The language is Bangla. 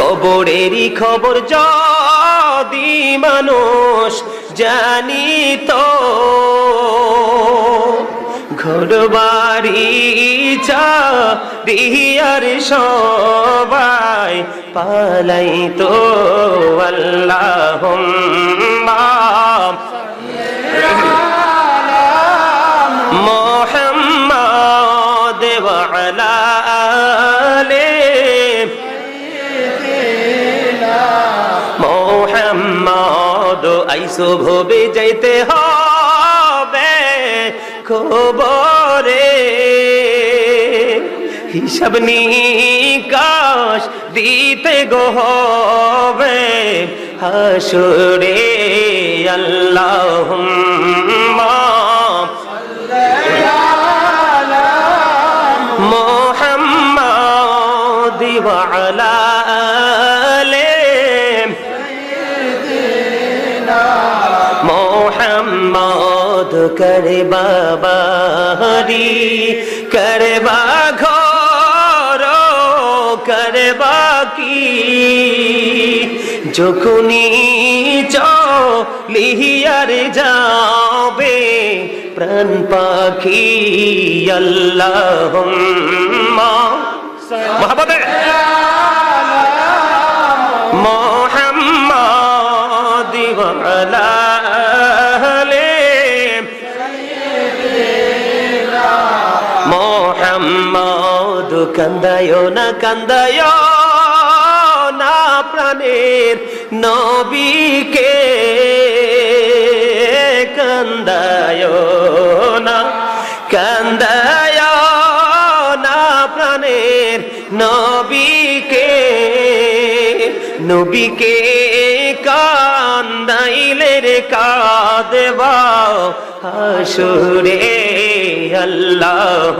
কবরেরই খবর যদি মানুষ জানিত। ঘর বাড়ি চারিয়ার সবাই পালাই তো আল্লাহ আইসো ভবে যাইতে হবে খবরে। হিসাব নিকাশ দিতে গো হবে হাসুরে। আল্লাহ মোহাম্মদ ওয়ালা আলে মোহাম্মদ করে বাবারি করে বা ঘর, করে বাকি যখনই চলিয়ার যাবে প্রাণ পাখি আল্লাহ মহাপদে। মোহাম্মদ, কান্দায় না কান্দায় না প্রাণের নবীকে, কান্দায় না কান্দায় না প্রাণের নবীকে নবীকে কান্দাইলে রে কাঁদবা হাসুরে আল্লাহ